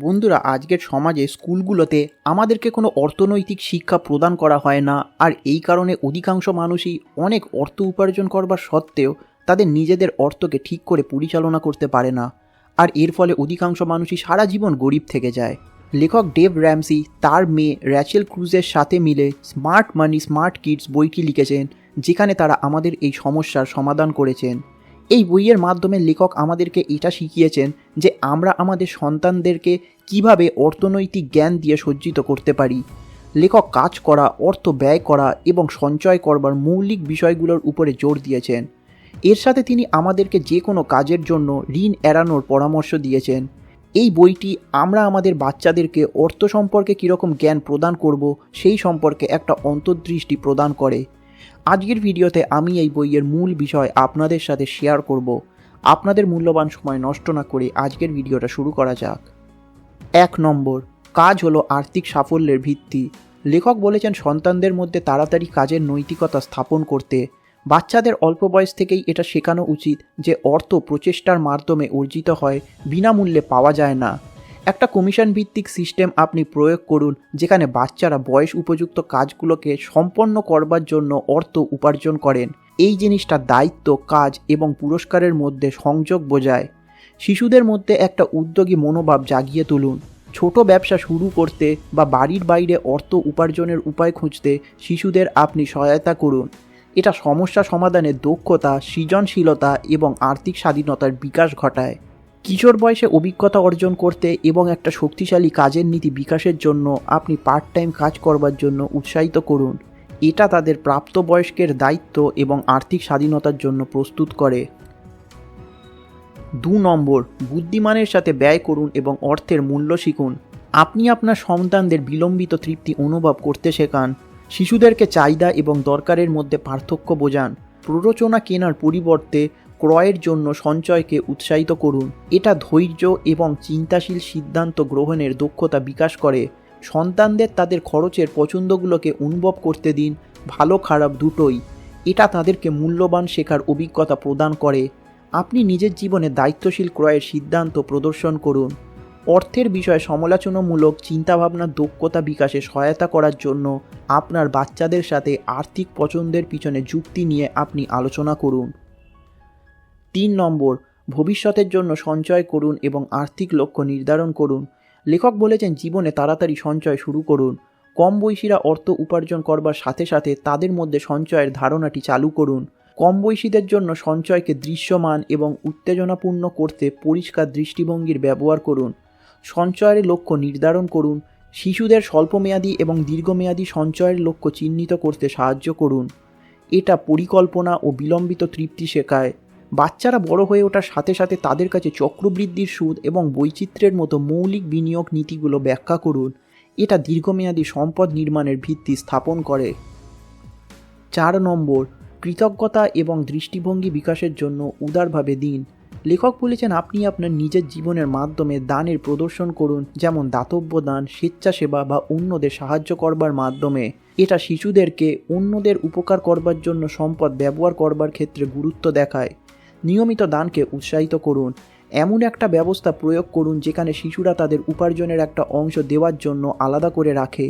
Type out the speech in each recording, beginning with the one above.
বন্ধুরা, আজকের সমাজে স্কুলগুলোতে আমাদেরকে কোনো অর্থনৈতিক শিক্ষা প্রদান করা হয় না। আর এই কারণে অধিকাংশ মানুষই অনেক অর্থ উপার্জন করবার সত্ত্বেও তাদের নিজেদের অর্থকে ঠিক করে পরিচালনা করতে পারে না। আর এর ফলে অধিকাংশ মানুষই সারা জীবন গরিব থেকে যায়। লেখক ডেভ র্যামসি তার মেয়ে র্যাচেল ক্রুজের সাথে মিলে স্মার্ট মানি, স্মার্ট কিডস বইটি লিখেছেন, যেখানে তারা আমাদের এই সমস্যার সমাধান করেছেন। এই বইয়ের মাধ্যমে লেখক আমাদেরকে এটা শিখিয়েছেন যে আমরা আমাদের সন্তানদেরকে কীভাবে অর্থনৈতিক জ্ঞান দিয়ে সজ্জিত করতে পারি। লেখক কাজ করা, অর্থ ব্যয় করা এবং সঞ্চয় করবার মৌলিক বিষয়গুলোর উপরে জোর দিয়েছেন। এর সাথে তিনি আমাদেরকে যে কোনো কাজের জন্য ঋণ এড়ানোর পরামর্শ দিয়েছেন। এই বইটি আমরা আমাদের বাচ্চাদেরকে অর্থ সম্পর্কে কীরকম জ্ঞান প্রদান করব সেই সম্পর্কে একটা অন্তর্দৃষ্টি প্রদান করে। আজকের ভিডিওতে আমি এই বইয়ের মূল বিষয় আপনাদের সাথে শেয়ার করব। আপনাদের মূল্যবান সময় নষ্ট না করে আজকের ভিডিওটা শুরু করা যাক। এক নম্বর, কাজ হলো আর্থিক সাফল্যের ভিত্তি। লেখক বলেছেন সন্তানদের মধ্যে তাড়াতাড়ি কাজের নৈতিকতা স্থাপন করতে। বাচ্চাদের অল্প বয়স থেকেই এটা শেখানো উচিত যে অর্থ প্রচেষ্টার মাধ্যমে অর্জিত হয়, বিনামূল্যে পাওয়া যায় না। একটা কমিশন ভিত্তিক সিস্টেম আপনি প্রয়োগ করুন, যেখানে বাচ্চারা বয়স উপযুক্ত কাজগুলোকে সম্পন্ন করবার জন্য অর্থ উপার্জন করেন। এই জিনিসটা দায়িত্ব, কাজ এবং পুরস্কারের মধ্যে সংযোগ বোঝায়। শিশুদের মধ্যে একটা উদ্যোগী মনোভাব জাগিয়ে তুলুন। ছোট ব্যবসা শুরু করতে বা বাড়ির বাইরে অর্থ উপার্জনের উপায় খুঁজতে শিশুদের আপনি সহায়তা করুন। এটা সমস্যা সমাধানে দক্ষতা, সৃজনশীলতা এবং আর্থিক স্বাধীনতার বিকাশ ঘটায়। কিশোর বয়সে অভিজ্ঞতা অর্জন করতে এবং একটা শক্তিশালী কাজের নীতি বিকাশের জন্য আপনি পার্ট টাইম কাজ করবার জন্য উৎসাহিত করুন। এটা তাদের প্রাপ্তবয়স্কের দায়িত্ব এবং আর্থিক স্বাধীনতার জন্য প্রস্তুত করে। দু নম্বর, বুদ্ধিমানের সাথে ব্যয় করুন এবং অর্থের মূল্য শিখুন। আপনি আপনার সন্তানদের বিলম্বিত তৃপ্তি অনুভব করতে শেখান। শিশুদেরকে চাহিদা এবং দরকারের মধ্যে পার্থক্য বোঝান। প্ররোচনা কেনার পরিবর্তে ক্রয়ের জন্য সঞ্চয়কে উৎসাহিত করুন। এটা ধৈর্য এবং চিন্তাশীল সিদ্ধান্ত গ্রহণের দক্ষতা বিকাশ করে। সন্তানদের তাদের খরচের পছন্দগুলোকে অনুভব করতে দিন। ভালো খারাপ দুটোই। এটা তাদেরকে মূল্যবান শেখার অভিজ্ঞতা প্রদান করে। আপনি নিজের জীবনে দায়িত্বশীল ক্রয়ের সিদ্ধান্ত প্রদর্শন করুন। অর্থের বিষয়ে সমালোচনামূলক চিন্তাভাবনার দক্ষতা বিকাশে সহায়তা করার জন্য আপনার বাচ্চাদের সাথে আর্থিক পছন্দের পিছনে যুক্তি নিয়ে আপনি আলোচনা করুন। তিন নম্বর, ভবিষ্যতের জন্য সঞ্চয় করুন এবং আর্থিক লক্ষ্য নির্ধারণ করুন। লেখক বলেছেন, জীবনে তাড়াতাড়ি সঞ্চয় শুরু করুন। কম বয়সীরা অর্থ উপার্জন করবার সাথে সাথে তাদের মধ্যে সঞ্চয়ের ধারণাটি চালু করুন। কম বয়সীদের জন্য সঞ্চয়কে দৃশ্যমান এবং উত্তেজনাপূর্ণ করতে পরিষ্কার দৃষ্টিভঙ্গির ব্যবহার করুন। সঞ্চয়ের লক্ষ্য নির্ধারণ করুন। শিশুদের স্বল্পমেয়াদী এবং দীর্ঘমেয়াদী সঞ্চয়ের লক্ষ্য চিহ্নিত করতে সাহায্য করুন। এটা পরিকল্পনা ও বিলম্বিত তৃপ্তি শেখায়। বাচ্চারা বড় হয়ে ওঠার সাথে সাথে তাদের কাছে চক্রবৃদ্ধির সুদ এবং বৈচিত্র্যের মতো মৌলিক বিনিয়োগ নীতিগুলো ব্যাখ্যা করুন। এটা দীর্ঘমেয়াদী সম্পদ নির্মাণের ভিত্তি স্থাপন করে। চার নম্বর, কৃতজ্ঞতা এবং দৃষ্টিভঙ্গি বিকাশের জন্য উদারভাবে দিন। লেখক বলেছেন, আপনি আপনার নিজের জীবনের মাধ্যমে দানের প্রদর্শন করুন, যেমন দাতব্য দান স্বেচ্ছাসেবা বা অন্যদের সাহায্য করবার মাধ্যমে। এটা শিশুদেরকে অন্যদের উপকার করবার জন্য সম্পদ ব্যবহার করবার ক্ষেত্রে গুরুত্ব দেখায়। নিয়মিত দানকে উৎসাহিত করুন। এমন একটা ব্যবস্থা প্রয়োগ করুন যেখানে শিশুরা তাদের উপার্জনের একটা অংশ দেওয়ার জন্য আলাদা করে রাখে।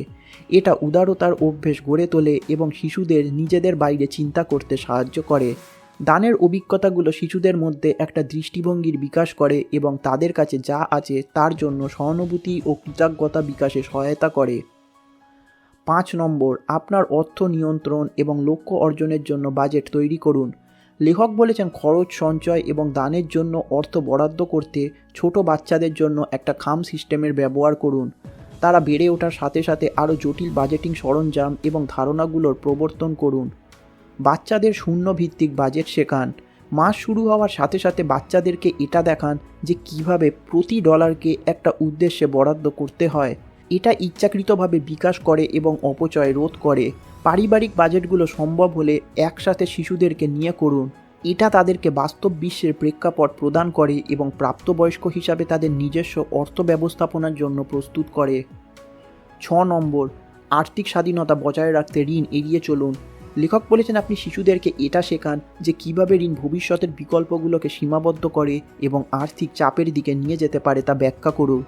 এটা উদারতার অভ্যেস গড়ে তোলে এবং শিশুদের নিজেদের বাইরে চিন্তা করতে সাহায্য করে। দানের অভিজ্ঞতাগুলো শিশুদের মধ্যে একটা দৃষ্টিভঙ্গির বিকাশ করে এবং তাদের কাছে যা আছে তার জন্য সহানুভূতি ও কৃতজ্ঞতা বিকাশে সহায়তা করে। পাঁচ নম্বর, আপনার অর্থ নিয়ন্ত্রণ এবং লক্ষ্য অর্জনের জন্য বাজেট তৈরি করুন। লেখক বলেছেন, খরচ, সঞ্চয় এবং দানের জন্য অর্থ বরাদ্দ করতে ছোট বাচ্চাদের জন্য একটা খাম সিস্টেমের ব্যবহার করুন। তারা বেড়ে ওঠার সাথে সাথে আরও জটিল বাজেটিং সরঞ্জাম এবং ধারণাগুলোর প্রবর্তন করুন। বাচ্চাদের শূন্য ভিত্তিক বাজেট শেখান। মাস শুরু হওয়ার সাথে সাথে বাচ্চাদেরকে এটা দেখান যে কীভাবে প্রতি ডলারকে একটা উদ্দেশ্যে বরাদ্দ করতে হয়। এটা ইচ্ছাকৃতভাবে বিকাশ করে এবং অপচয় রোধ করে। পারিবারিক বাজেটগুলো সম্ভব হলে একসাথে শিশুদেরকে নিয়ে করুন। এটা তাদেরকে বাস্তব বিশ্বের প্রেক্ষাপট প্রদান করে এবং প্রাপ্তবয়স্ক হিসাবে তাদের নিজস্ব অর্থ ব্যবস্থাপনার জন্য প্রস্তুত করে। ছ নম্বর, আর্থিক স্বাধীনতা বজায় রাখতে ঋণ এড়িয়ে চলুন। লেখক বলেছেন আপনি শিশুদেরকে এটা শেখান যে কীভাবে ঋণ ভবিষ্যতের বিকল্পগুলোকে সীমাবদ্ধ করে এবং আর্থিক চাপের দিকে নিয়ে যেতে পারে তা ব্যাখ্যা করুন।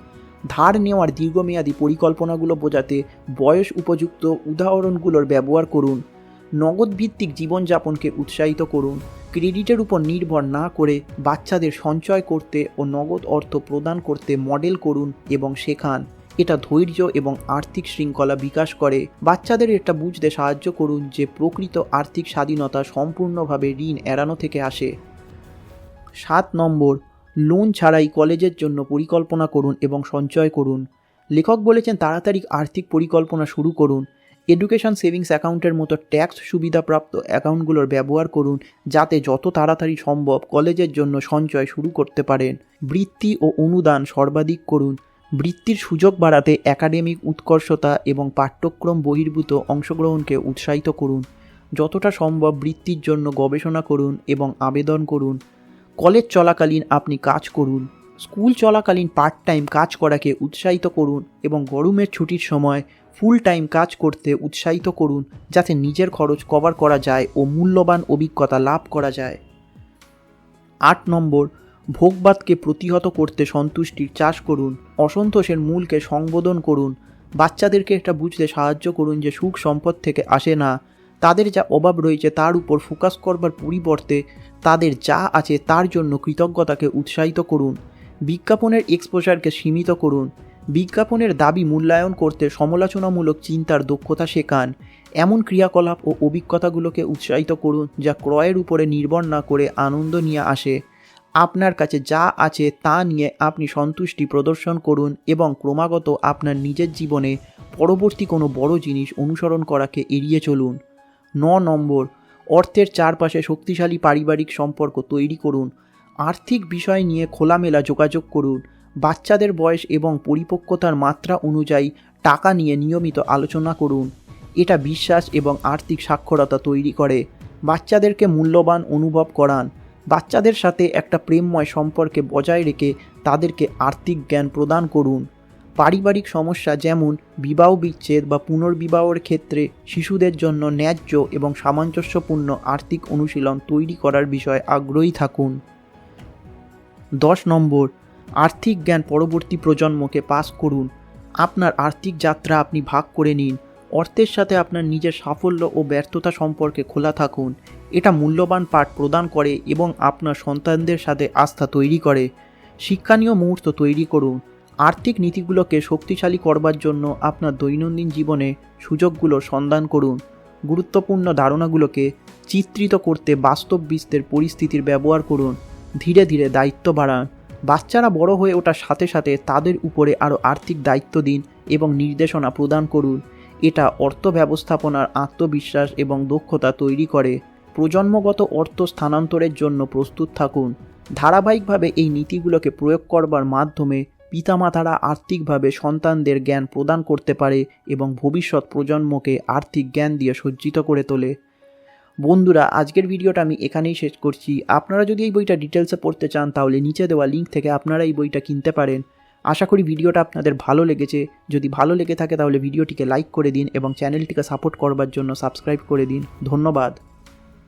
ধার নেওয়ার দীর্ঘমেয়াদী পরিকল্পনাগুলো বোঝাতে বয়স উপযুক্ত উদাহরণগুলোর ব্যবহার করুন। নগদ ভিত্তিক জীবনযাপনকে উৎসাহিত করুন। ক্রেডিটের উপর নির্ভর না করে বাচ্চাদের সঞ্চয় করতে ও নগদ অর্থ প্রদান করতে মডেল করুন এবং শেখান। এটা ধৈর্য এবং আর্থিক শৃঙ্খলা বিকাশ করে। বাচ্চাদের এটা বুঝতে সাহায্য করুন যে প্রকৃত আর্থিক স্বাধীনতা সম্পূর্ণভাবে ঋণ এড়ানো থেকে আসে। সাত নম্বর লোন ছাড়াই কলেজের জন্য পরিকল্পনা করুন এবং সঞ্চয় করুন। লেখক বলেছেন, তাড়াতাড়ি আর্থিক পরিকল্পনা শুরু করুন। এডুকেশন সেভিংস অ্যাকাউন্টের মতো ট্যাক্স সুবিধাপ্রাপ্ত অ্যাকাউন্টগুলোর ব্যবহার করুন, যাতে যত তাড়াতাড়ি সম্ভব কলেজের জন্য সঞ্চয় শুরু করতে পারেন। বৃত্তি ও অনুদান সর্বাধিক করুন। বৃত্তির সুযোগ বাড়াতে একাডেমিক উৎকর্ষতা এবং পাঠ্যক্রম বহির্ভূত অংশগ্রহণকে উৎসাহিত করুন। যতটা সম্ভব বৃত্তির জন্য গবেষণা করুন এবং আবেদন করুন। কলেজ চলাকালীন আপনি কাজ করুন, স্কুল চলাকালীন পার্ট টাইম কাজ করাকে উৎসাহিত করুন এবং গরমের ছুটির সময় ফুল টাইম কাজ করতে উৎসাহিত করুন যাতে নিজের খরচ কভার করা যায় ও মূল্যবান অভিজ্ঞতা লাভ করা যায়। আট নম্বর, ভোগবাদকে প্রতিহত করতে সন্তুষ্টির চাষ করুন, অসন্তোষের মূলকে সংবোধন করুন, বাচ্চাদেরকে এটা বুঝতে সাহায্য করুন যে সুখ সম্পদ থেকে আসে না তাদের যা অভাব রয়েছে তার উপর ফোকাস করবার পরিবর্তে তাদের যা আছে তার জন্য কৃতজ্ঞতাকে উৎসাহিত করুন। বিজ্ঞাপনের এক্সপোজারকে সীমিত করুন। বিজ্ঞাপনের দাবি মূল্যায়ন করতে সমালোচনামূলক চিন্তার দক্ষতা শেখান। এমন ক্রিয়াকলাপ ও অভিজ্ঞতাগুলোকে উৎসাহিত করুন যা ক্রয়ের উপরে নির্ভর না করে আনন্দ নিয়ে আসে। আপনার কাছে যা আছে তা নিয়ে আপনি সন্তুষ্টি প্রদর্শন করুন এবং ক্রমাগত আপনার নিজের জীবনে পরবর্তী কোনো বড় জিনিস অনুসরণ করাকে এড়িয়ে চলুন। ন নম্বর। অর্থের চারপাশে শক্তিশালী পারিবারিক সম্পর্ক তৈরি করুন। আর্থিক বিষয় নিয়ে খোলামেলা যোগাযোগ করুন। বাচ্চাদের বয়স এবং পরিপক্কতার মাত্রা অনুযায়ী টাকা নিয়ে নিয়মিত আলোচনা করুন। এটা বিশ্বাস এবং আর্থিক সাক্ষরতা তৈরি করে। বাচ্চাদেরকে মূল্যবান অনুভব করান। বাচ্চাদের সাথে একটা প্রেমময় সম্পর্কে বজায় রেখে তাদেরকে আর্থিক জ্ঞান প্রদান করুন। পারিবারিক সমস্যা যেমন বিবাহ বিচ্ছেদ বা পুনর্বিবাহের ক্ষেত্রে শিশুদের জন্য ন্যায্য এবং সামঞ্জস্যপূর্ণ আর্থিক অনুশীলন তৈরি করার বিষয়ে আগ্রহী থাকুন। দশ নম্বর, আর্থিক জ্ঞান পরবর্তী প্রজন্মকে পাস করুন। আপনার আর্থিক যাত্রা আপনি ভাগ করে নিন। অর্থের সাথে আপনার নিজের সাফল্য ও ব্যর্থতা সম্পর্কে খোলা থাকুন। এটা মূল্যবান পাঠ প্রদান করে এবং আপনার সন্তানদের সাথে আস্থা তৈরি করে। শিক্ষণীয় মুহূর্ত তৈরি করুন। আর্থিক নীতিগুলোকে শক্তিশালী করবার জন্য আপনার দৈনন্দিন জীবনে সুযোগগুলোর সন্ধান করুন। গুরুত্বপূর্ণ ধারণাগুলোকে চিত্রিত করতে বাস্তব বিশ্বের পরিস্থিতির ব্যবহার করুন। ধীরে ধীরে দায়িত্ব বাড়ান। বাচ্চারা বড় হয়ে ওঠার সাথে সাথে তাদের উপরে আরও আর্থিক দায়িত্ব দিন এবং নির্দেশনা প্রদান করুন। এটা অর্থ ব্যবস্থাপনার আত্মবিশ্বাস এবং দক্ষতা তৈরি করে। প্রজন্মগত অর্থ স্থানান্তরের জন্য প্রস্তুত থাকুন। ধারাবাহিকভাবে এই নীতিগুলোকে প্রয়োগ করবার মাধ্যমে পিতামাতারা আর্থিকভাবে সন্তানদের জ্ঞান প্রদান করতে পারে এবং ভবিষ্যৎ প্রজন্মকে আর্থিক জ্ঞান দিয়ে সজ্জিত করে তোলে। বন্ধুরা, আজকের ভিডিওটা আমি এখানেই শেষ করছি। আপনারা যদি এই বইটা ডিটেলসে পড়তে চান, তাহলে নিচে দেওয়া লিঙ্ক থেকে আপনারা এই বইটা কিনতে পারেন। আশা করি ভিডিওটা আপনাদের ভালো লেগেছে। যদি ভালো লেগে থাকে, তাহলে ভিডিওটিকে লাইক করে দিন এবং চ্যানেলটিকে সাপোর্ট করবার জন্য সাবস্ক্রাইব করে দিন। ধন্যবাদ।